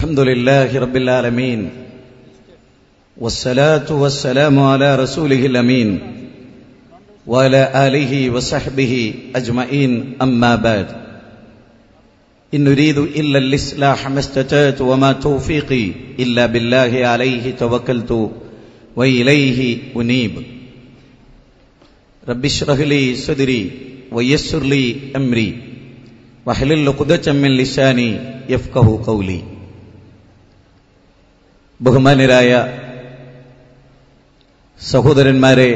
الحمد لله رب العالمين والصلاة والسلام على رسوله الأمين وعلى آله وصحبه أجمعين أما بعد. إن نريد إلا الإصلاح ما استطعت وما توفيقي إلا بالله عليه توكلت وإليه أنيب. رب اشرح لي صدري ويسر لي أمري واحلل عقدة من لساني يفقه قولي. ബഹുമാനരായ സഹോദരന്മാരെ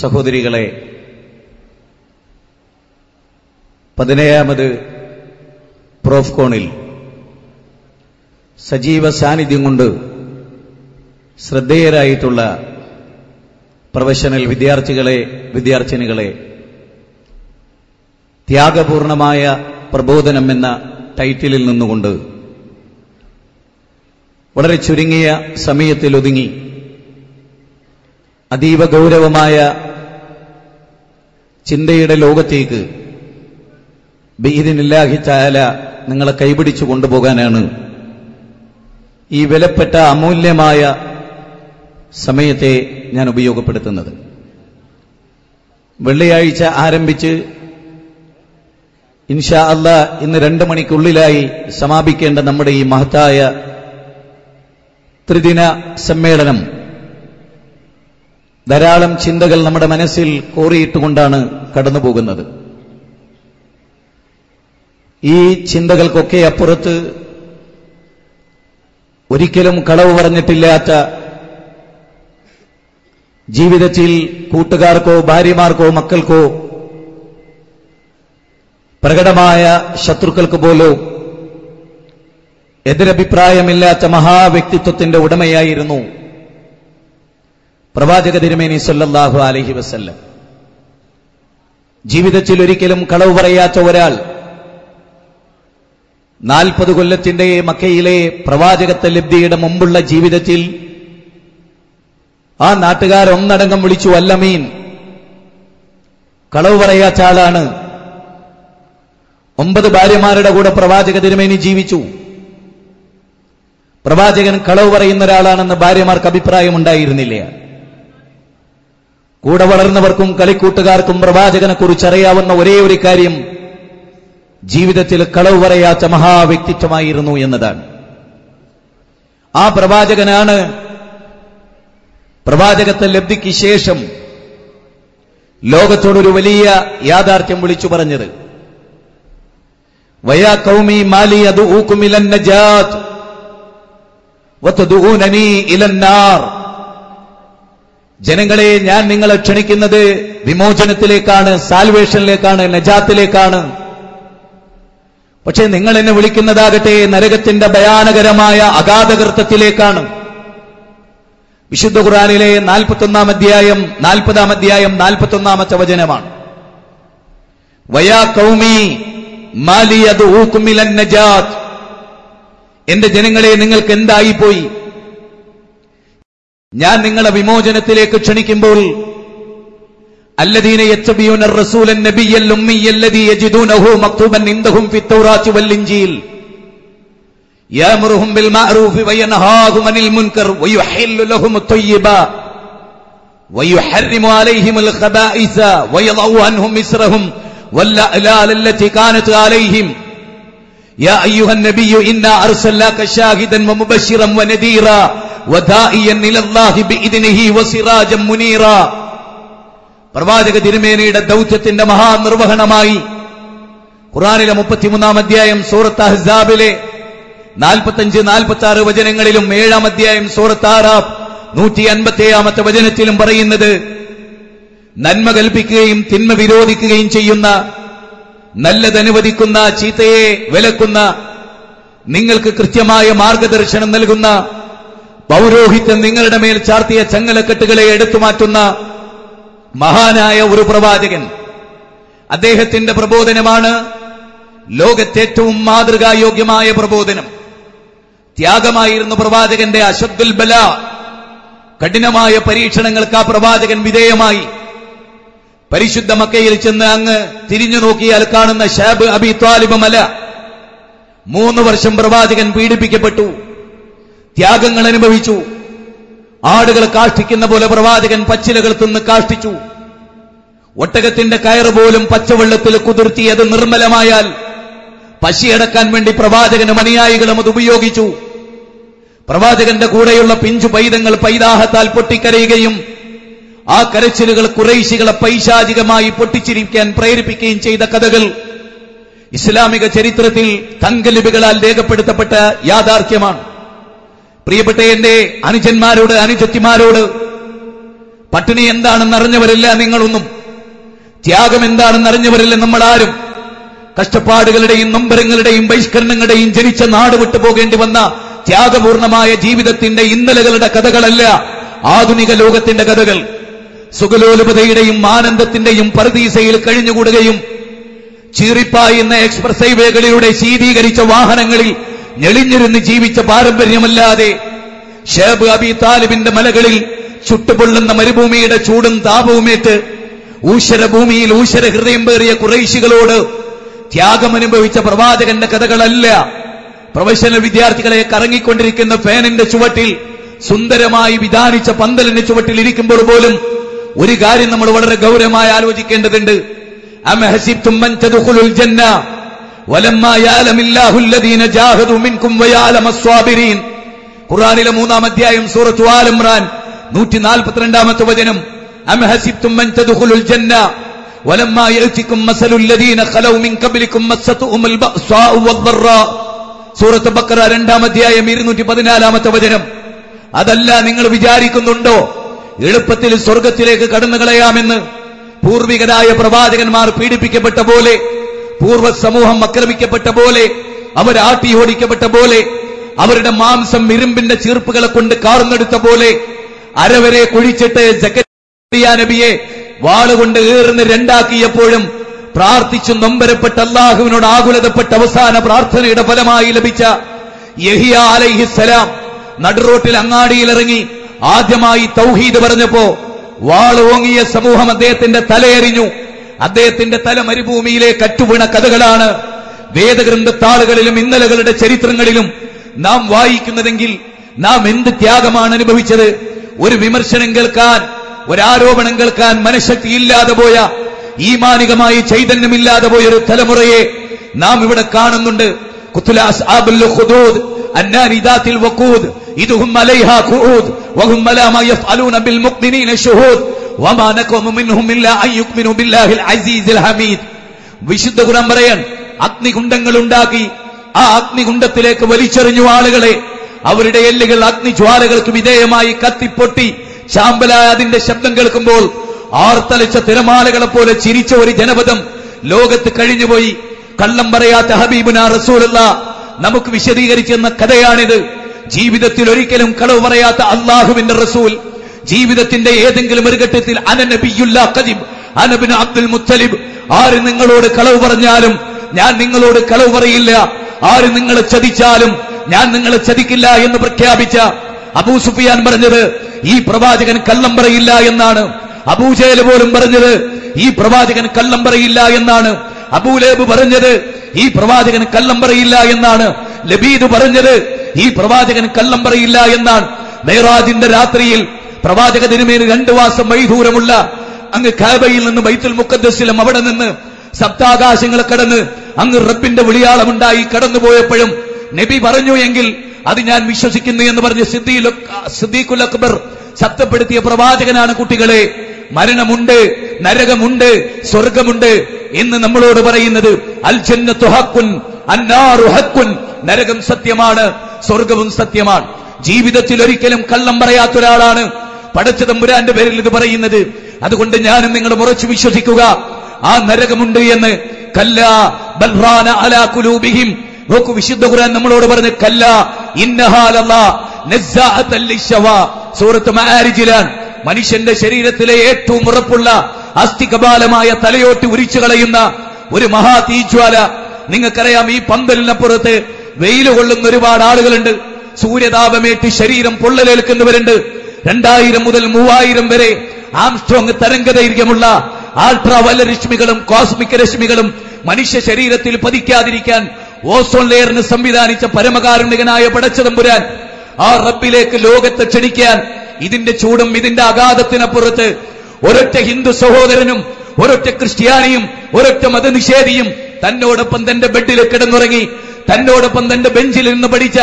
സഹോദരികളെ പതിനേഴാമത് പ്രോഫ്കോണിൽ സജീവ സാന്നിധ്യം കൊണ്ട് ശ്രദ്ധേയരായിട്ടുള്ള പ്രൊഫഷണൽ വിദ്യാർത്ഥികളെ വിദ്യാർത്ഥിനികളെ ത്യാഗപൂർണമായ പ്രബോധനം എന്ന ടൈറ്റിലിൽ നിന്നുകൊണ്ട് വളരെ ചുരുങ്ങിയ സമയത്തിൽ ഒതുങ്ങി അതീവ ഗൗരവമായ ചിന്തയുടെ ലോകത്തേക്ക് ബീദിനില്ലാഹി ചായാല നിങ്ങളെ കൈപിടിച്ചു കൊണ്ടുപോകാനാണ് ഈ വിലപ്പെട്ട അമൂല്യമായ സമയത്തെ ഞാൻ ഉപയോഗപ്പെടുത്തുന്നത്. വെള്ളിയാഴ്ച ആരംഭിച്ച് ഇൻഷാ അല്ല ഇന്ന് രണ്ട് മണിക്കുള്ളിലായി സമാപിക്കേണ്ട നമ്മുടെ ഈ മഹത്തായ ത്രിദിന സമ്മേളനം. ധാരാളം ചിന്തകൾ നമ്മുടെ മനസ്സിൽ കോറിയിട്ടുകൊണ്ടാണ് കടന്നുപോകുന്നത്. ഈ ചിന്തകൾക്കൊക്കെ അപ്പുറത്ത് ഒരിക്കലും കളവ് പറഞ്ഞിട്ടില്ലാത്ത ജീവിതത്തിൽ കൂട്ടുകാർക്കോ ഭാര്യമാർക്കോ മക്കൾക്കോ പ്രകടമായ ശത്രുക്കൾക്ക് പോലോ എതിരഭിപ്രായമില്ലാത്ത മഹാവ്യക്തിത്വത്തിന്റെ ഉടമയായിരുന്നു പ്രവാചക തിരുമേനി സല്ലാഹു അലഹി വസല്ലം. ജീവിതത്തിൽ ഒരിക്കലും കളവ് പറയാത്ത ഒരാൾ നാൽപ്പത് കൊല്ലത്തിന്റെ മക്കയിലെ പ്രവാചകത്തെ ലബ്ധിയുടെ മുമ്പുള്ള ജീവിതത്തിൽ ആ നാട്ടുകാർ ഒന്നടങ്കം വിളിച്ചു അല്ലമീൻ കളവ് പറയാത്ത ആളാണ്. ഒമ്പത് ഭാര്യമാരുടെ കൂടെ പ്രവാചക തിരുമേനി ജീവിച്ചു. പ്രവാചകൻ കളവ് പറയുന്ന ഒരാളാണെന്ന് ഭാര്യമാർക്ക് അഭിപ്രായമുണ്ടായിരുന്നില്ല. കൂടെ വളർന്നവർക്കും കളിക്കൂട്ടുകാർക്കും പ്രവാചകനെ കുറിച്ച് അറിയാവുന്ന ഒരേ ഒരു കാര്യം ജീവിതത്തിൽ കളവ് പറയാത്ത മഹാവ്യക്തിത്വമായിരുന്നു എന്നതാണ്. ആ പ്രവാചകനാണ് പ്രവാചകത്തെ ലബ്ധിക്ക് ശേഷം ലോകത്തോടൊരു വലിയ യാഥാർത്ഥ്യം വിളിച്ചു പറഞ്ഞത്. വയാ കൗമി മാലി അത് ഇലന്നാർ ജനങ്ങളെ ഞാൻ നിങ്ങളെ ക്ഷണിക്കുന്നത് വിമോചനത്തിലേക്കാണ് സാൽവേഷനിലേക്കാണ് നജാത്തിലേക്കാണ്. പക്ഷെ നിങ്ങൾ എന്നെ വിളിക്കുന്നതാകട്ടെ നരകത്തിന്റെ ഭയാനകരമായ അഗാധകൃത്തത്തിലേക്കാണ് വിശുദ്ധ ഖുറാനിലെ നാൽപ്പത്തൊന്നാം അധ്യായം നാൽപ്പതാം അധ്യായം നാൽപ്പത്തൊന്നാമത്തെ വചനമാണ്. വയാ കൗമി മാലിയത് ഊക്കുമിലൻ നജാത്ത് എന്റെ ജനങ്ങളെ നിങ്ങൾക്ക് എന്തായിപ്പോയി ഞാൻ നിങ്ങളെ വിമോചനത്തിലേക്ക് ക്ഷണിക്കുമ്പോൾ الذين يتبعون الرسول النبي الأمي الذي يجدونه مكتوبا عندهم في التوراة والإنجيل يأمرهم بالمعروف وينهاهم عن المنكر ويحل لهم الطيبات ويحرم عليهم الخبائث ويضع عنهم إسرهم والأغلال التي كانت عليهم يا أيها النبي إنا أرسلناك شاهدا ومبشرا ونذيرا ودائيا إلى الله بإذنه وسراجا منيرا പ്രവാചക തിരുമേനയുടെ ദൗത്യത്തിന്റെ മഹാനിർവഹണമായി ഖുറാനിലെ മുപ്പത്തിമൂന്നാം അധ്യായം സൂറത്ത് അഹ്സാബിലെ നാൽപ്പത്തഞ്ച് നാൽപ്പത്തി ആറ് വചനങ്ങളിലും ഏഴാം അധ്യായം സൂറത്ത് ആറാബ് നൂറ്റി അൻപത്തിയേഴാമത്തെ വചനത്തിലും പറയുന്നത് നന്മ കൽപ്പിക്കുകയും തിന്മ വിരോധിക്കുകയും ചെയ്യുന്ന നല്ലത് അനുവദിക്കുന്ന ചീത്തയെ വിലക്കുന്ന നിങ്ങൾക്ക് കൃത്യമായ മാർഗദർശനം നൽകുന്ന പൗരോഹിത്യം നിങ്ങളുടെ മേൽ ചാർത്തിയ ചങ്ങലക്കെട്ടുകളെ എടുത്തുമാറ്റുന്ന മഹാനായ ഒരു പ്രവാചകൻ. അദ്ദേഹത്തിന്റെ പ്രബോധനമാണ് ലോകത്തേറ്റവും മാതൃകായോഗ്യമായ പ്രബോധനം. ത്യാഗമായിരുന്നു പ്രവാചകന്റെ അശബ്ദുൽ ബല കഠിനമായ പരീക്ഷണങ്ങൾക്ക് ആ പ്രവാചകൻ വിധേയമായി. പരിശുദ്ധ മക്കയിൽ ചെന്ന് അങ്ങ് തിരിഞ്ഞു നോക്കിയാൽ കാണുന്ന ഷാബ് അബി താലിബമല മൂന്ന് വർഷം പ്രവാചകൻ പീഡിപ്പിക്കപ്പെട്ടു. ത്യാഗങ്ങൾ അനുഭവിച്ചു. ആടുകൾ കാഷ്ടിക്കുന്ന പോലെ പ്രവാചകൻ പച്ചിലകൾ തിന്ന് കാഷ്ടിച്ചു. ഒട്ടകത്തിന്റെ കയറ് പോലും പച്ചവെള്ളത്തിൽ കുതിർത്തി അത് നിർമ്മലമായാൽ പശിയടക്കാൻ വേണ്ടി പ്രവാചകനും അനുയായികളും അത് ഉപയോഗിച്ചു. പ്രവാചകന്റെ കൂടെയുള്ള പിഞ്ചു പൈതങ്ങൾ പൈതാഹത്താൽ പൊട്ടിക്കരയുകയും ആ കരച്ചിലുകൾ കുറേശികളെ പൈശാചികമായി പൊട്ടിച്ചിരിക്കാൻ പ്രേരിപ്പിക്കുകയും ചെയ്ത കഥകൾ ഇസ്ലാമിക ചരിത്രത്തിൽ തങ്കലിപികളാൽ രേഖപ്പെടുത്തപ്പെട്ട യാഥാർത്ഥ്യമാണ്. പ്രിയപ്പെട്ട എന്റെ അനുജന്മാരോട് അനുജത്തിമാരോട് പട്ടിണി എന്താണെന്ന് അറിഞ്ഞവരില്ല നിങ്ങളൊന്നും. ത്യാഗം എന്താണെന്ന് അറിഞ്ഞവരില്ല നമ്മൾ ആരും. കഷ്ടപ്പാടുകളുടെയും നൊമ്പരങ്ങളുടെയും ബഹിഷ്കരണങ്ങളുടെയും ജനിച്ച നാട് വിട്ടു പോകേണ്ടി വന്ന ത്യാഗപൂർണമായ ജീവിതത്തിന്റെ ഇന്നലകളുടെ കഥകളല്ല ആധുനിക ലോകത്തിന്റെ കഥകൾ. സുഖലോലുപതയുടെയും ആനന്ദത്തിന്റെയും പർദീസയിൽ കഴിഞ്ഞുകൂടുകയും ചീറിപ്പായുന്ന എക്സ്പ്രസ് ഹൈവേകളിലൂടെ ശീതീകരിച്ച വാഹനങ്ങളിൽ ഞെളിഞ്ഞിരുന്ന് ജീവിച്ച പാരമ്പര്യമല്ലാതെ ഷേബ് അബി താലിബിന്റെ മലകളിൽ ചുട്ടുപൊള്ളുന്ന മരുഭൂമിയുടെ ചൂടും താപവുമേറ്റ് ഭൂമിയിൽ ഊശ്വര ഹൃദയം പേറിയ കുറേശികളോട് ത്യാഗമനുഭവിച്ച പ്രവാചകന്റെ കഥകളല്ല. പ്രൊഫഷണൽ വിദ്യാർത്ഥികളെ കറങ്ങിക്കൊണ്ടിരിക്കുന്ന ഫാനിന്റെ ചുവട്ടിൽ സുന്ദരമായി വിധാനിച്ച പന്തലിന്റെ ചുവട്ടിൽ ഇരിക്കുമ്പോൾ പോലും ഒരു കാര്യം നമ്മൾ വളരെ ഗൗരവമായി ആലോചിക്കേണ്ടതുണ്ട്. ഖുറാനിലെ മൂന്നാം അധ്യായം സൂറത്തു ആൽ ഇംറാൻ 142ാമത്തെ വചനം. ബക്കറ രണ്ടാം അധ്യായം ഇരുന്നൂറ്റി പതിനാലാമത്തെ വചനം. അതല്ല നിങ്ങൾ വിചാരിക്കുന്നുണ്ടോ? എളുപ്പത്തിൽ സ്വർഗത്തിലേക്ക് കടന്നു കളയാമെന്ന് പൂർവികരായ പ്രവാചകന്മാർ പീഡിപ്പിക്കപ്പെട്ട പോലെ പൂർവ സമൂഹം ആക്രമിക്കപ്പെട്ട പോലെ അവർ ആട്ടിയോടിക്കപ്പെട്ട പോലെ അവരുടെ മാംസം ഇരുമ്പിന്റെ ചീർപ്പുകളെ കൊണ്ട് കാർന്നെടുത്ത പോലെ അരവരെ കുഴിച്ചിട്ട് ജക്കരിയ നബിയെ വാളുകൊണ്ട് ഏറുന്ന് രണ്ടാക്കിയപ്പോഴും പ്രാർത്ഥിച്ചു നൊമ്പരപ്പെട്ട അള്ളാഹുവിനോട് ആകുലതപ്പെട്ട അവസാന പ്രാർത്ഥനയുടെ ഫലമായി ലഭിച്ച യഹിയ അലൈഹിസലാം നടുറോട്ടിൽ അങ്ങാടിയിലിറങ്ങി ആദ്യമായി തൗഹീദ് പറഞ്ഞപ്പോ വാളോങ്ങിയ സമൂഹം അദ്ദേഹത്തിന്റെ തലയെറിഞ്ഞു. അദ്ദേഹത്തിന്റെ തല മരുഭൂമിയിലെ കറ്റുവീണ കഥകളാണ്. വേദഗ്രന്ഥത്താളുകളിലും ഇന്നലകളുടെ ചരിത്രങ്ങളിലും നാം വായിക്കുന്നതെങ്കിൽ നാം എന്ത് ത്യാഗമാണ് അനുഭവിച്ചത്? ഒരു വിമർശനം കേൾക്കാൻ ഒരാരോപണം കേൾക്കാൻ മനഃശക്തി ഇല്ലാതെ പോയ ഈമാനികമായി ചൈതന്യമില്ലാതെ പോയ ഒരു തലമുറയെ നാം ഇവിടെ കാണുന്നുണ്ട്. കുത്തുലാസ് ആബുൽ ഖുദൂദ് ഇതുഹും വിശുദ്ധ ഖുർആൻ പറയാൻ അഗ്നികുണ്ഡങ്ങൾ ഉണ്ടാക്കി ആ അഗ്നികുണ്ടത്തിലേക്ക് വലിച്ചെറിഞ്ഞു ആളുകളെ അവരുടെ എല്ലുകൾ അഗ്നിജ്വാലകൾക്ക് വിധേയമായി കത്തിപ്പൊട്ടി ചാമ്പലായ അതിന്റെ ശബ്ദം കേൾക്കുമ്പോൾ ആർത്തലച്ച തിരമാലകളെ പോലെ ചിരിച്ച ഒരു ജനപദം ലോകത്ത് കഴിഞ്ഞുപോയി. കള്ളം പറയാത്ത ഹബീബുന റസൂലല്ല നമുക്ക് വിശദീകരിച്ചെന്ന കഥയാണിത്. ജീവിതത്തിൽ ഒരിക്കലും കളവ് പറയാത്ത അള്ളാഹുവിന്റെ റസൂൽ ജീവിതത്തിന്റെ ഏതെങ്കിലും ഒരു ഘട്ടത്തിൽ അനനബിയുല്ല കദിബ് അനബിന് അബ്ദുൽ മുത്തലിബ് ആര് നിങ്ങളോട് കളവ് പറഞ്ഞാലും ഞാൻ നിങ്ങളോട് കളവ് പറയില്ല. ആര് നിങ്ങളെ ചതിച്ചാലും ഞാൻ നിങ്ങളെ ചതിക്കില്ല എന്ന് പ്രഖ്യാപിച്ച അബൂ സുഫിയാൻ പറഞ്ഞത് ഈ പ്രവാചകൻ കള്ളം പറയില്ല എന്നാണ്. അബൂജേൽ പോലും പറഞ്ഞത് ഈ പ്രവാചകൻ കള്ളം പറയില്ല എന്നാണ്. അബൂലേബ് പറഞ്ഞത് ഈ പ്രവാചകൻ കള്ളം പറയില്ല എന്നാണ്. ലബീദ് പറഞ്ഞത് ഈ പ്രവാചകൻ കള്ളം പറയില്ല എന്നാണ് മെഹറാജിന്റെ രാത്രിയിൽ പ്രവാചക തിരുമേന് രണ്ടു മാസം വൈദൂരമുള്ള അങ്ങ് കാബയിൽ നിന്ന് ബൈത്തുൽ മുക്കദ്സിലും അവിടെ നിന്ന് സപ്താകാശങ്ങളെ കടന്ന് അങ്ങ് റബ്ബിന്റെ വിളിയാളമുണ്ടായി കടന്നുപോയപ്പോഴും നബി പറഞ്ഞു എങ്കിൽ അത് ഞാൻ വിശ്വസിക്കുന്നു എന്ന് പറഞ്ഞ് സിദ്ദീഖുൽ അക്ബർ സത്യപ്പെടുത്തിയ പ്രവാചകനാണ് കുട്ടികളെ മരണമുണ്ട് നരകമുണ്ട് സ്വർഗമുണ്ട് എന്ന് നമ്മളോട് പറയുന്നത് അൽ ജന്നത്തു ഹക്കുൻ അന്നാറു ഹക്കുൻ. നരകം സത്യമാണ് സ്വർഗവും സത്യമാണ്. ജീവിതത്തിൽ ഒരിക്കലും കള്ളം പറയാത്ത ഒരാളാണ്. പടച്ച തമ്പുരാന്റെ പേരിൽ ഇത് പറയുന്നത്. അതുകൊണ്ട് ഞാനും നിങ്ങൾ ഉറച്ചു വിശ്വസിക്കുക. ആ നരകമുണ്ട് എന്ന്. കല്ല ബൽറാന അലാ കുലൂബിഹിം നോക്കൂ വിശുദ്ധ ഖുർആൻ നമ്മളോട് പറഞ്ഞ് കല്ല സൂറത്ത് മആരിജിലാൻ മനുഷ്യന്റെ ശരീരത്തിലെ ഏറ്റവും ഉറപ്പുള്ള അസ്ഥികപാലമായ തലയോട്ടി ഉരിച്ചു കളയുന്ന ഒരു മഹാ തീജ്വാല നിങ്ങൾക്കറിയാം ഈ പന്തലിനപ്പുറത്ത് വെയിൽ കൊള്ളുന്ന ഒരുപാട് ആളുകളുണ്ട്. സൂര്യതാപമേറ്റ് ശരീരം പൊള്ളലേൽക്കുന്നവരുണ്ട്. രണ്ടായിരം മുതൽ മൂവായിരം വരെ ആംസ്ട്രോങ് തരംഗദൈർഘ്യമുള്ള ആൾട്രാ വല രശ്മികളും കോസ്മിക് രശ്മികളും മനുഷ്യ ശരീരത്തിൽ പതിക്കാതിരിക്കാൻ ഓസോൺ ലെയറിന് സംവിധാനിച്ച പരമകാരുണികനായ പടച്ചതമ്പുരാൻ ആ റബ്ബിലേക്ക് ലോകത്തെ ക്ഷണിക്കാൻ ഇതിന്റെ ചൂടും ഇതിന്റെ അഗാധത്തിനപ്പുറത്ത് ഒരൊറ്റ ഹിന്ദു സഹോദരനും ഒരൊറ്റ ക്രിസ്ത്യാനിയും ഒരൊറ്റ മതനിഷേധിയും തന്നോടൊപ്പം തന്റെ ബെഡിൽ കിടന്നുറങ്ങി തന്നോടൊപ്പം തന്റെ ബെഞ്ചിൽ നിന്ന് പഠിച്ച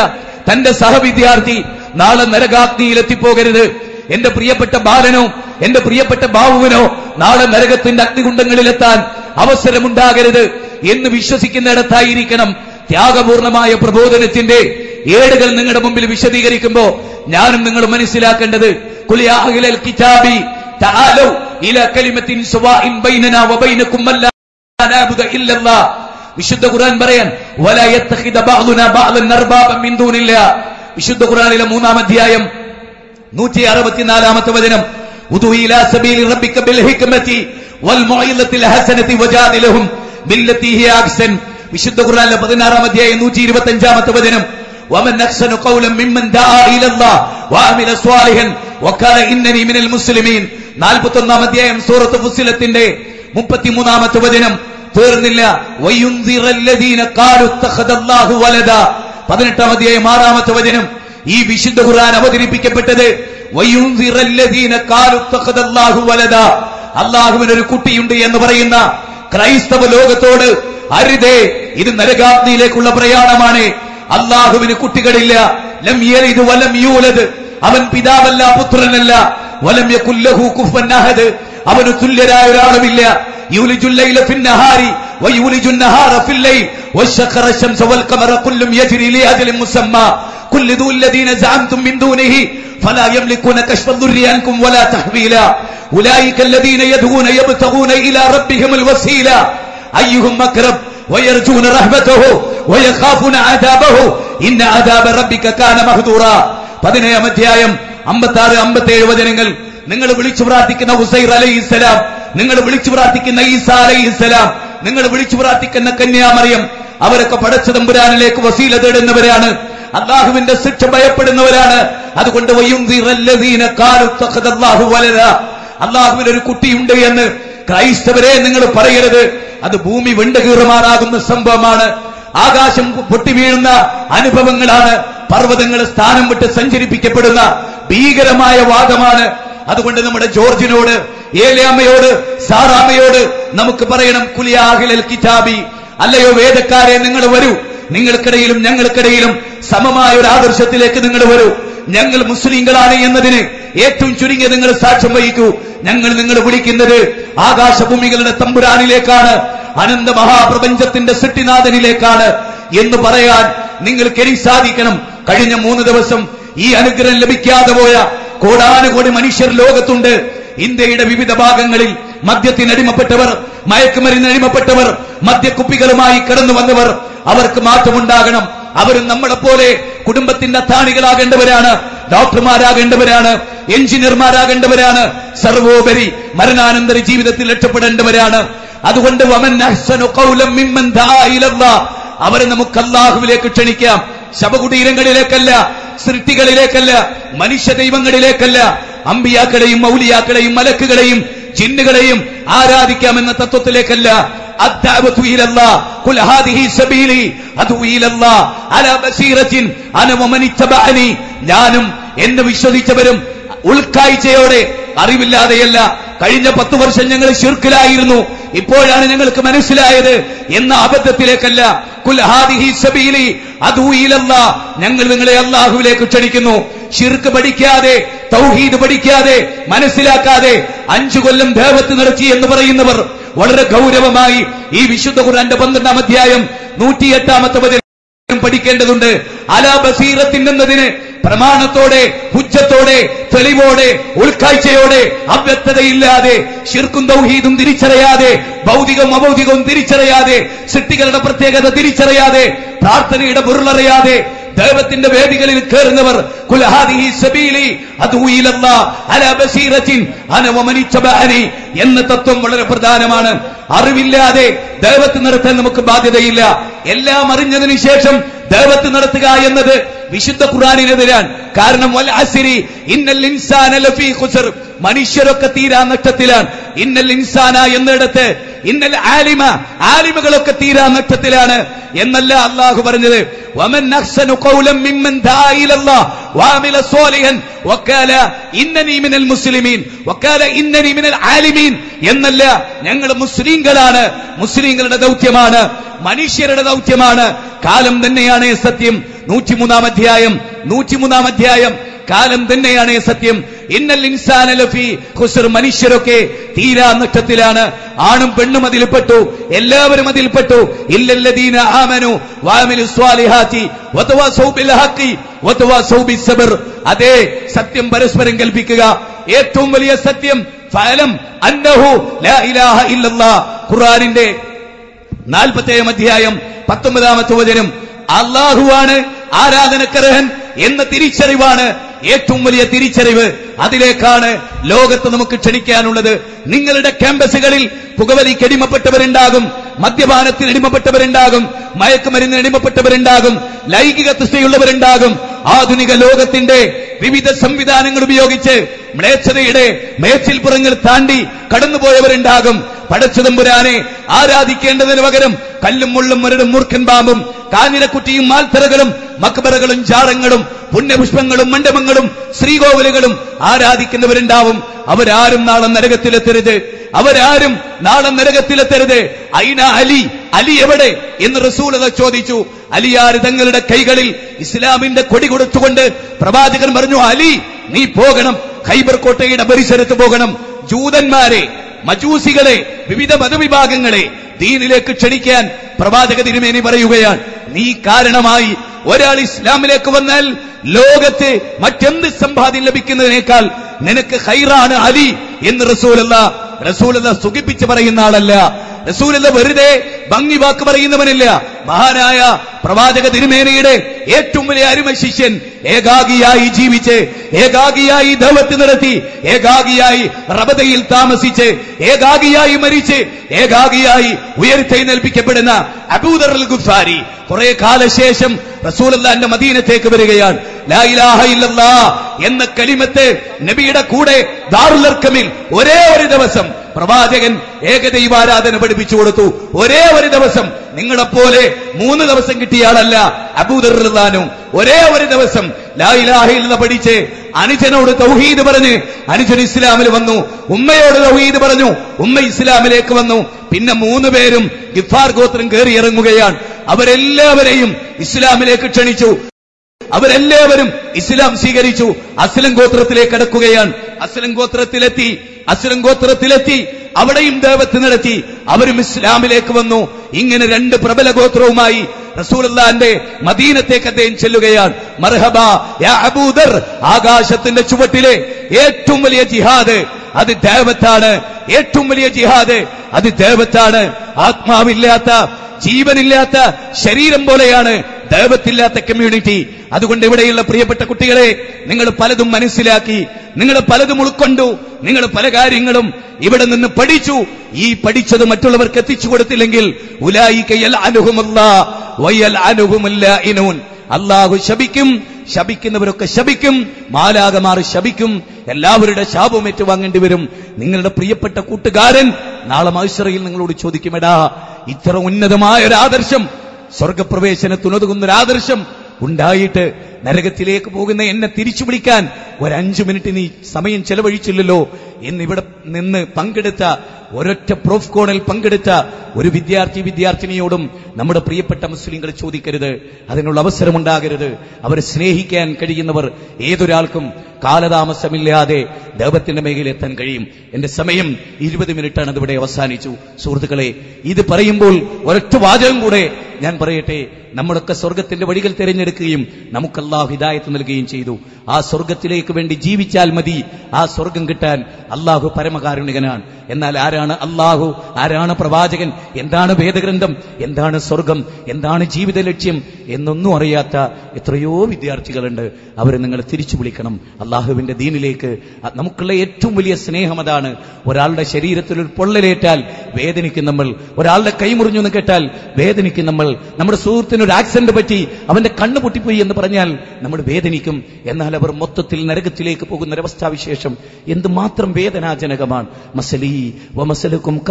തന്റെ സഹവിദ്യാർത്ഥി നാളെ നരകാഗ്നിയിൽ എത്തിപ്പോകരുത് എന്റെ പ്രിയപ്പെട്ട ബാലനോ എന്റെ പ്രിയപ്പെട്ട ബാബുവിനോ നാളെ നരകത്തിന്റെ അഗ്നികുണ്ടങ്ങളിലെത്താൻ അവസരമുണ്ടാകരുത് എന്ന് വിശ്വസിക്കുന്നിടത്തായിരിക്കണം. ത്യാഗപൂർണമായ പ്രബോധനത്തിന്റെ ഏടുകൾ നിങ്ങളുടെ മുമ്പിൽ വിശദീകരിക്കുമ്പോ ഞാനും നിങ്ങൾ മനസ്സിലാക്കേണ്ടത് കുലിയാഹിലൽ കിതാബി ഇലാ കലിമത്തിൻ സുവാഇൻ ബൈനനാ വബൈനകും അല്ലാ വിശുദ്ധ ഖുർആൻ പറയാൻ വലാ യത്തഖിദ ബഅദുനാ ബഅദൻ അർബാബൻ മിൻ ദൂനില്ലാ വിശുദ്ധ ഖുർആനിലെ മൂന്നാം അധ്യായം നൂറ്റി അറുപത്തിനാലാമത്തെ വചനം ഉദു ഇലാ സബീലി റബ്ബിക ബിൽ ഹിക്മതി വൽ മുഇലത്തിൽ ഹസനതി വജാദിലഹും ബില്ലത്തി ഹിയ അഹ്സൻ വിശുദ്ധ ഖുർആനിലെ പതിനാറാം അധ്യായം നൂറ്റി ഇരുപത്തഞ്ചാമത്തെ വചനം ومن أحسن قولا ممن دعا إلى الله وعمل صالحا وقال إنني من المسلمين നാൽപ്പത്തൊന്നാം അധ്യായം സൂറത്ത് ഫുസിലത്തിന്റെ മുപ്പത്തിമൂന്നാമത്തെ വചനം തീർന്നില്ല. പതിനെട്ടാം അധ്യായം ആറാമത്തെ വചനം ഈ വിശുദ്ധ ഖുർആൻ അവതരിപ്പിക്കപ്പെട്ടത് അള്ളാഹുവിന് ഒരു കുട്ടിയുണ്ട് എന്ന് പറയുന്ന ക്രൈസ്തവ ലോകത്തോട് അരുതേ ഇത് നരകാഗ്നിയിലേക്കുള്ള പ്രയാണമാണ്. അള്ളാഹുവിന് കുട്ടികളില്ല. ലം വലം യൂലദ്. അവൻ പിതാവല്ല പുത്രനല്ല. വലം യകുല്ലഹു കുഫൻ അഹദ്. അവന് തുല്യരായ ഒരാളുമില്ല فلا يملكون كشف الضر عنكم ولا تحويلا أولئك الذين يدعون يبتغون إلى ربهم الوسيلة أيهم أقرب ويرجون رحمته ويخافون عذابه إن عذاب ربك كان مهدورا പതിനേഴാം അധ്യായം അമ്പത്തി ആറ് അമ്പത്തി ഏഴ് വചനങ്ങൾ നിങ്ങൾ വിളിച്ചു പ്രാർത്ഥിക്കുന്ന ഹുസൈർ അലൈഹി അലൈഹിസ്സലാം നിങ്ങൾ വിളിച്ചു പ്രാർത്ഥിക്കുന്ന ഈസ അലൈഹിസ്സലാം നിങ്ങൾ വിളിച്ചു പ്രാർത്ഥിക്കുന്ന കന്യാമറിയം അവരൊക്കെ പടച്ചതമ്പുരാനിലേക്ക് വസീല തേടുന്നവരാണ് അള്ളാഹുവിന്റെ ശിക്ഷ ഭയപ്പെടുന്നവരാണ്. അതുകൊണ്ട് അള്ളാഹുവിന് ഒരു കുട്ടിയുണ്ട് എന്ന് ക്രൈസ്തവരെ നിങ്ങൾ പറയരുത്. അത് ഭൂമി വെണ്ടകീറുമാറാകുന്ന സംഭവമാണ്. ആകാശം പൊട്ടി വീഴുന്ന അനുഭവങ്ങളാണ്. പർവതങ്ങൾ സ്ഥാനം വിട്ട് സഞ്ചരിപ്പിക്കപ്പെടുന്ന ഭീകരമായ വാദമാണ്. അതുകൊണ്ട് നമ്മുടെ ജോർജിനോട് ഏലിയാമ്മയോട് സാറാമ്മയോട് നമുക്ക് പറയണം കുലിയാഹിലൽ കിതാബി. അല്ലയോ വേദക്കാരെ നിങ്ങൾ വരൂ. നിങ്ങൾക്കിടയിലും ഞങ്ങൾക്കിടയിലും സമമായ ഒരു ആദർശത്തിലേക്ക് നിങ്ങൾ വരൂ. ഞങ്ങൾ മുസ്ലിങ്ങളാണ് എന്നതിന് ഏറ്റവും ചുരുങ്ങിയ നിങ്ങൾ സാക്ഷ്യം വഹിക്കൂ. ഞങ്ങൾ നിങ്ങൾ വിളിക്കുന്നത് ആകാശഭൂമികളുടെ തമ്പുരാനിലേക്കാണ് അനന്ത മഹാപ്രപഞ്ചത്തിന്റെ സൃഷ്ടിനാഥനിലേക്കാണ് എന്ന് പറയാൻ നിങ്ങൾക്ക് എനിക്ക് സാധിക്കണം. കഴിഞ്ഞ മൂന്ന് ദിവസം ഈ അനുഗ്രഹം ലഭിക്കാതെ പോയ കോടാനുകോടി മനുഷ്യർ ലോകത്തുണ്ട്. ഇന്ത്യയുടെ വിവിധ ഭാഗങ്ങളിൽ മദ്യത്തിനടിമപ്പെട്ടവർ മയക്കുമരുന്നിനടിമപ്പെട്ടവർ മദ്യക്കുപ്പികളുമായി കടന്നു വന്നവർ അവർക്ക് മാറ്റമുണ്ടാകണം. അവരും നമ്മളെ പോലെ കുടുംബത്തിന്റെ അത്താണികളാകേണ്ടവരാണ് ഡോക്ടർമാരാകേണ്ടവരാണ് എഞ്ചിനീയർമാരാകേണ്ടവരാണ് സർവോപരി മരണാനന്തര ജീവിതത്തിൽ രക്ഷപ്പെടേണ്ടവരാണ്. അതുകൊണ്ട് അവരെ നമുക്ക് അള്ളാഹുവിലേക്ക് ക്ഷണിക്കാം. ശവകുടീരങ്ങളിലേക്കല്ല സൃഷ്ടികളിലേക്കല്ല മനുഷ്യ ദൈവങ്ങളിലേക്കല്ല അമ്പിയാക്കളെയും മൗലിയാക്കളെയും മലക്കുകളെയും ജിന്നുകളെയും ആരാധിക്കാമെന്ന തത്വത്തിലേക്കല്ല الدعوة إلى الله قل هذه سبيلي أدعو إلى الله على بصيرة أنا ومن اتبعني ഞാനും എന്നെ വിശ്വസിച്ചവരും ഉൾക്കാഴ്ചയോടെ അറിവില്ലാതെയല്ല. കഴിഞ്ഞ പത്തു വർഷം ഞങ്ങൾ ശിർക്കിലായിരുന്നു. ഇപ്പോഴാണ് ഞങ്ങൾക്ക് മനസ്സിലായത്. എന്ന അബദ്ധത്തിലേക്കല്ല. ഞങ്ങൾ നിങ്ങളെ അള്ളാഹുവിലേക്ക് ക്ഷണിക്കുന്നു. ഷിർക്ക് പഠിക്കാതെ തൗഹീദ് പഠിക്കാതെ മനസ്സിലാക്കാതെ അഞ്ചു കൊല്ലം ദേവത്ത് നടത്തി എന്ന് പറയുന്നവർ വളരെ ഗൗരവമായി ഈ വിശുദ്ധ ഖുർആന്റെ പന്ത്രണ്ടാം അധ്യായം നൂറ്റിയെട്ടാമത്തെ വചനം പഠിക്കേണ്ടതുണ്ട്. അലാ ബസീറത്തിൻ എന്നതിന് പ്രമാണത്തോടെ ഹുജ്ജത്തോടെ തെളിവോടെ ഉൾക്കാഴ്ചയോടെ അവ്യക്തതയില്ലാതെ ശിർക്കും തൗഹീദും തിരിച്ചറിയാതെ ഭൗതികവും അഭൗതികവും തിരിച്ചറിയാതെ സൃഷ്ടികളുടെ പ്രത്യേകത തിരിച്ചറിയാതെ പ്രാർത്ഥനയുടെ പൊരുളറിയാതെ ദൈവത്തിന്റെ വേദികളിൽ കയറുന്നവർ എന്ന തത്വം വളരെ പ്രധാനമാണ്. അറിവില്ലാതെ ദൈവത്ത് നടത്താൻ നമുക്ക് ബാധ്യതയില്ല. എല്ലാം അറിഞ്ഞതിനു ശേഷം ദൈവത്ത് നടത്തുക എന്നത് വിശുദ്ധ ഖുറാനിനെതിരാൻ കാരണം വൽ അസിരി ഇന്നൽ ഇൻസാന ഖുസർ മനുഷ്യരൊക്കെ തീരാ നഷ്ടത്തിലാണ്. ഇന്നൽ ഇൻസാന എന്നിടത്ത് ഇന്നൽ ആലിമ ആലിമകളൊക്കെ തീരാ നഷ്ടത്തിലാണ്. എന്നല്ല അള്ളാഹു പറഞ്ഞത്. മിമ്മൻ വഅമില ഇന്നനി മിനൽ മുസ്ലിമീൻ ഇന്നനി മിനൽ ആലിമീൻ എന്നല്ല ഞങ്ങൾ മുസ്ലിങ്ങളാണ്. മുസ്ലിങ്ങളുടെ ദൗത്യമാണ് മനുഷ്യരുടെ ദൗത്യമാണ്. കാലം തന്നെയാണ് സത്യം. നൂറ്റിമൂന്നാം അധ്യായം നൂറ്റിമൂന്നാം അധ്യായം. കാലം തന്നെയാണ് സത്യം. ഇന്നൽ ഇൻസാന ലഫി ഹുസർ മനുഷ്യരൊക്കെ തീരാ നഷ്ടത്തിലാണ്. ആണും പെണ്ണും അതിൽപ്പെട്ടു. എല്ലാവരും അതിൽപ്പെട്ടു. ഇല്ലല്ലദീന ആമനു വാമിലു സ്വാലിഹാത്തി വതവാസൗ ഹഖി വതവാസൗ സബ്ർ. അതേ സത്യം പരസ്പരം കൽപ്പിക്കുക. ഏറ്റവും വലിയ സത്യം ഫലം അന്നഹു ലാ ഇലാഹ ഇല്ലല്ലാഹ് ഖുർആനിന്റെ നാൽപ്പത്തേഴാം അധ്യായം പത്തൊമ്പതാമത്തെ വചനം. അള്ളാഹുവാണ് ആരാധനക്കർഹൻ എന്ന തിരിച്ചറിവാണ് ഏറ്റവും വലിയ തിരിച്ചറിവ്. അതിലേക്കാണ് ലോകത്ത് നമുക്ക് ക്ഷണിക്കാനുള്ളത്. നിങ്ങളുടെ ക്യാമ്പസുകളിൽ പുകവലിക്ക് അടിമപ്പെട്ടവരുണ്ടാകും മദ്യപാനത്തിന് അടിമപ്പെട്ടവരുണ്ടാകും മയക്കുമരുന്നിന് അടിമപ്പെട്ടവരുണ്ടാകും ലൈംഗിക തൃഷ്ണയുള്ളവരുണ്ടാകും ആധുനിക ലോകത്തിന്റെ വിവിധ സംവിധാനങ്ങൾ ഉപയോഗിച്ച് മ്ലേച്ഛതയുടെ മേച്ചിൽപ്പുറങ്ങൾ താണ്ടി കടന്നുപോയവരുണ്ടാകും. പടച്ചതമ്പുരാനെ ആരാധിക്കേണ്ടതിന് പകരം കല്ലും മുള്ളും മരടും മൂർഖൻ പാമ്പും കാഞ്ഞിരക്കുറ്റിയും മാൽത്തറകളും മക്ബറകളും ജാറങ്ങളും പുണ്യപുഷ്പങ്ങളും മണ്ഡപങ്ങളും ശ്രീകോവിലുകളും ആരാധിക്കുന്നവരുണ്ടാവും. അവരാരും നാളെ നരകത്തിലെത്തരുത്. അവരാരും നാളെ നരകത്തിലെത്തരുത്. ഐന അലി? അലി എവിടെ? എന്ന് റസൂലത ചോദിച്ചു. അലിയാർ തങ്ങളുടെ കൈകളിൽ ഇസ്ലാമിന്റെ കൊടി കൊടുത്തുകൊണ്ട് പ്രവാചകൻ പറഞ്ഞു അലി നീ പോകണം. ഖൈബർ കോട്ടയുടെ പരിസരത്ത് പോകണം. ജൂതന്മാരെ മജൂസികളെ വിവിധ മതവിഭാഗങ്ങളെ ദീനിലേക്ക് ക്ഷണിക്കാൻ പ്രവാചക തിരുമേനി പറയുകയാണ്. നീ കാരണമായി ഒരാൾ ഇസ്ലാമിലേക്ക് വന്നാൽ ലോകത്ത് മറ്റെന്ത് സമ്പാദ്യം ലഭിക്കുന്നതിനേക്കാൾ നിനക്ക് ഹൈറാണ് അലി എന്ന് റസൂലല്ല റസൂലല്ല സുഖിപ്പിച്ച് പറയുന്ന ആളല്ല. റസൂലത വെറുതെ ഭംഗി വാക്ക് പറയുന്നവനില്ല. മഹാനായ പ്രവാചക തിരുമേനയുടെ ഏറ്റവും വലിയ അരുമ ശിഷ്യൻ ഏകാഗിയായി ജീവിച്ച് ഏകാഗിയായി ദൗവത്ത് നടത്തി ഏകാഗിയായി റബതയിൽ താമസിച്ച് ഏകാഗിയായി മരിച്ച് ഏകാഗിയായി ഉയർത്തെഴുന്നേൽപ്പിക്കപ്പെടുന്ന അബൂദർ അൽ ഗുഫാരി കുറെ കാലശേഷം റസൂലല്ലാന്റെ മദീനത്തേക്ക് വരികയാണ്. എന്ന കലിമത്തെ നബിയുടെ കൂടെ ദാറുലർക്കമിൽ ഒരേ ഒരു ദിവസം പ്രവാചകൻ ഏകദൈവാരാധന പഠിപ്പിച്ചു കൊടുത്തു. ഒരേ ഒരു ദിവസം നിങ്ങളെപ്പോലെ മൂന്ന് ദിവസം കിട്ടിയ ആളല്ല അബൂദർലാനും ഒരേ ഒരു ദിവസം ലായിലാഹിൽ പഠിച്ച് അനുജനോട് തൗഹീദ് പറഞ്ഞ് അനുജൻ ഇസ്ലാമിൽ വന്നു. ഉമ്മയോട് തൗഹീദ് പറഞ്ഞു. ഉമ്മ ഇസ്ലാമിലേക്ക് വന്നു. പിന്നെ മൂന്ന് പേരും ഗിഫാർ ഗോത്രം കയറി ഇറങ്ങുകയാണ്. അവരെല്ലാവരെയും ഇസ്ലാമിലേക്ക് ക്ഷണിച്ചു. അവരെല്ലാവരും ഇസ്ലാം സ്വീകരിച്ചു. അസ്ലം ഗോത്രത്തിലേക്ക് കടക്കുകയാണ്. അസ്ലം ഗോത്രത്തിലെത്തി. അസ്ലം ഗോത്രത്തിലെത്തി. അവിടെയും ദേവത്ത് നടത്തി അവരും ഇസ്ലാമിലേക്ക് വന്നു. ഇങ്ങനെ രണ്ട് പ്രബല ഗോത്രവുമായി റസൂലല്ലാന്റെ മദീനത്തേക്ക് അദ്ദേഹം ചെല്ലുകയാണ്. മർഹബ യാ അബൂദർ ആകാശത്തിന്റെ ചുവട്ടിലെ ഏറ്റവും വലിയ ജിഹാദ്. അത് ദേവത്താണ്. ഏറ്റവും വലിയ ജിഹാദ്. അത് ദേവത്താണ്. ആത്മാവില്ലാത്ത ജീവനില്ലാത്ത ശരീരം പോലെയാണ്. ദൈവത്തില്ലാത്ത കമ്മ്യൂണിറ്റി അതുകൊണ്ട് ഇവിടെയുള്ള പ്രിയപ്പെട്ട കുട്ടികളെ നിങ്ങൾ പലതും മനസ്സിലാക്കി നിങ്ങൾ പലതും ഉൾക്കൊണ്ടു നിങ്ങൾ പല കാര്യങ്ങളും ഇവിടെ നിന്ന് പഠിച്ചു. ഈ പഠിച്ചത് മറ്റുള്ളവർക്ക് എത്തിച്ചു കൊടുത്തില്ലെങ്കിൽ അള്ളാഹു ശപിക്കും ശപിക്കുന്നവരൊക്കെ ശപിക്കും മാലാകമാർ ശപിക്കും എല്ലാവരുടെ ശാപവും ഏറ്റുവാങ്ങേണ്ടി വരും. നിങ്ങളുടെ പ്രിയപ്പെട്ട കൂട്ടുകാരൻ നാളെ മൈസറയിൽ നിങ്ങളോട് ചോദിക്കുമെടാ ഇത്ര ഉന്നതമായ ഒരു ആദർശം ആദർശം ഉണ്ടായിട്ട് നരകത്തിലേക്ക് പോകുന്ന എന്നെ തിരിച്ചു വിളിക്കാൻ ഒരു അഞ്ചു മിനിറ്റ് നീ സമയം ചെലവഴിച്ചില്ലല്ലോ. എന്നിവിടെ നിന്ന് പങ്കെടുത്ത ഒരൊറ്റ പ്രൂഫ് കോണിൽ പങ്കെടുത്ത ഒരു വിദ്യാർത്ഥി വിദ്യാർത്ഥിനിയോടും നമ്മുടെ പ്രിയപ്പെട്ട മുസ്ലിങ്ങൾ ചോദിക്കരുത്. അതിനുള്ള അവസരമുണ്ടാകരുത്. അവരെ സ്നേഹിക്കാൻ കഴിയുന്നവർ ഏതൊരാൾക്കും കാലതാമസമില്ലാതെ ദൈവത്തിന്റെ മേഖലയിലെത്താൻ കഴിയും. എന്റെ സമയം ഇരുപത് മിനിറ്റാണ് അതിവിടെ അവസാനിച്ചു. സുഹൃത്തുക്കളെ ഇത് പറയുമ്പോൾ ഒരൊറ്റ വാചകം കൂടെ ഞാൻ പറയട്ടെ. നമ്മളൊക്കെ സ്വർഗത്തിന്റെ വഴികൾ തിരഞ്ഞെടുക്കുകയും നമുക്ക് അള്ളാഹു ഹിദായത്ത് നൽകുകയും ചെയ്തു. ആ സ്വർഗത്തിലേക്ക് വേണ്ടി ജീവിച്ചാൽ മതി. ആ സ്വർഗം കിട്ടാൻ അള്ളാഹു പരമകാരുണികനാണ്. എന്നാൽ ആരാണ് അള്ളാഹു? ആരാണ് പ്രവാചകൻ? എന്താണ് വേദഗ്രന്ഥം? എന്താണ് സ്വർഗം എന്താണ് ജീവിത ലക്ഷ്യം? എന്നൊന്നും അറിയാത്ത എത്രയോ വിദ്യാർത്ഥികളുണ്ട്. അവരെ നിങ്ങൾ തിരിച്ചു വിളിക്കണം. അള്ളാഹുവിന്റെ ദീനിലേക്ക്. നമുക്കുള്ള ഏറ്റവും വലിയ സ്നേഹം അതാണ്. ഒരാളുടെ ശരീരത്തിൽ ഒരു പൊള്ളലേറ്റാൽ വേദനിക്കും നമ്മൾ. ഒരാളുടെ കൈമുറിഞ്ഞു എന്ന് കേട്ടാൽ വേദനിക്കും നമ്മൾ. നമ്മുടെ സുഹൃത്തിന് ഒരു ആക്സിഡന്റ് പറ്റി അവന്റെ കണ്ണ് പൊട്ടിപ്പോയി എന്ന് പറഞ്ഞാൽ നമ്മൾ വേദനിക്കും. എന്നാൽ അവർ മൊത്തത്തിൽ നരകത്തിലേക്ക് പോകുന്ന ഒരവസ്ഥാവിശേഷം എന്തുമാത്രം വേദനാജനകമാണ്. മസലി വമസലുക്കും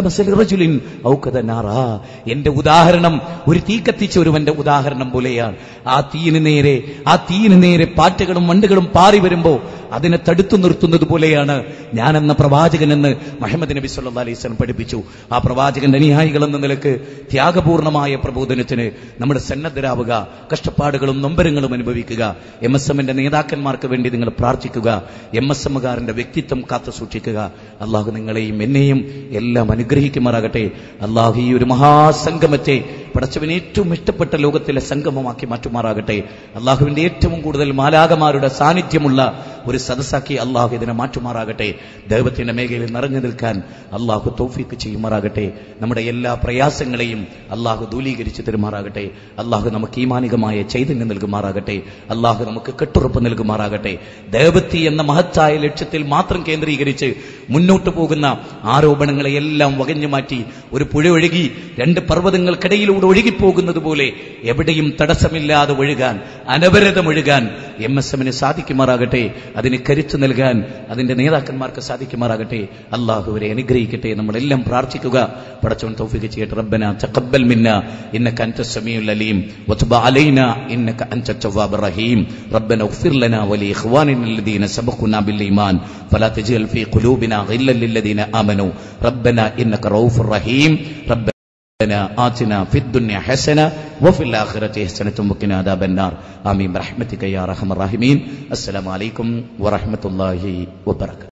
എന്റെ ഉദാഹരണം ഒരു തീ കത്തിച്ച ഒരുവന്റെ ഉദാഹരണം പോലെയാണ്. ആ തീയിന് നേരെ ആ തീയിന് നേരെ പാറ്റകളും വണ്ടുകളും പാറി വരുമ്പോ അതിനെ തടുത്തു നിർത്തുന്നത് പോലെയാണ് ഞാനെന്ന പ്രവാചകൻ എന്ന് മുഹമ്മദ് നബി സല്ലാ അലൈഹി സ്വലം പഠിപ്പിച്ചു. ആ പ്രവാചകന്റെ അനുയായികൾ എന്ന നിലയ്ക്ക് ത്യാഗപൂർണമായ പ്രബോധനത്തിന് നമ്മുടെ സന്നദ്ധരാവുക കഷ്ടപ്പാടുകളും നൊമ്പരങ്ങളും അനുഭവിക്കുക. എം എസ് എമ്മിന്റെ നേതാക്കന്മാർക്ക് വേണ്ടി നിങ്ങൾ പ്രാർത്ഥിക്കുക. എം എസ് എമ്മുകാരന്റെ വ്യക്തിത്വം കാത്തു സൂക്ഷിക്കുക. അള്ളാഹു നിങ്ങളെയും എന്നെയും എല്ലാം അനുഗ്രഹിക്കുമാറാകട്ടെ. അള്ളാഹു ഈ ഒരു മഹാസംഗമത്തെ പടച്ചവന് ഏറ്റവും ഇഷ്ടപ്പെട്ട ലോകത്തിലെ സംഗമമാക്കി മാറ്റുമാറാകട്ടെ. അള്ളാഹുവിന്റെ ഏറ്റവും കൂടുതൽ മാലാകമാരുടെ സാന്നിധ്യമുള്ള ഒരു സദസ്സാക്കി അള്ളാഹു ഇതിനെ മാറ്റുമാറാകട്ടെ. ദൈവത്തിന്റെ മേഖലയിൽ നിറഞ്ഞു നിൽക്കാൻ അള്ളാഹു തൗഫീക്ക് ചെയ്യുമാറാകട്ടെ. നമ്മുടെ എല്ലാ പ്രയാസങ്ങളെയും അള്ളാഹു ദൂലീകരിച്ച് തരുമാറാകട്ടെ. അള്ളാഹു നമുക്ക് ഈമാനികമായ ചൈതന്യം നൽകുമാറാകട്ടെ. അള്ളാഹു നമുക്ക് കെട്ടുറപ്പ് നൽകുമാറാകട്ടെ. ദേവത്തി എന്ന മഹത്തായ ലക്ഷ്യത്തിൽ മാത്രം കേന്ദ്രീകരിച്ച് മുന്നോട്ട് പോകുന്ന ആരോപണങ്ങളെ എല്ലാം വകഞ്ഞു മാറ്റി ഒരു പുഴ ഒഴുകി രണ്ട് പർവതങ്ങൾക്കിടയിലൂടെ ഒഴുകിപ്പോകുന്നത് പോലെ എവിടെയും തടസ്സമില്ലാതെ ഒഴുകാൻ അനവരതം ഒഴുകാൻ എം എസ് എമ്മിന് സാധിക്കുമാറാകട്ടെ അതിന് കരുത്ത് നൽകാൻ അതിന്റെ നേതാക്കന്മാർക്ക് സാധിക്കുമാറാകട്ടെ അള്ളാഹുവരെ അനുഗ്രഹിക്കട്ടെ നമ്മളെല്ലാം പ്രാർത്ഥിക്കുക പടച്ചവൻ തൗഫീഖ് ചെയ്യട്ടെ റബ്ബന തഖബ്ബൽ മിന്ന ഇന്നക അൻത സമീഉൽ അലീം വതുബ് അലൈന ഇന്നക അൻത തവ്വാബുർ റഹീം റബ്ബന اغفر لنا ولإخواننا الذين سبقونا بالإيمان فلا تجعل في قلوبنا غلا للذين آمنوا ربنا إنك رؤوف رحيم ربنا ربنا آتنا في الدنيا حسنة وفي الآخرة حسنة وقنا عذاب النار. آمين برحمتك يا أرحم الراحمين. السلام عليكم ورحمة الله وبركاته.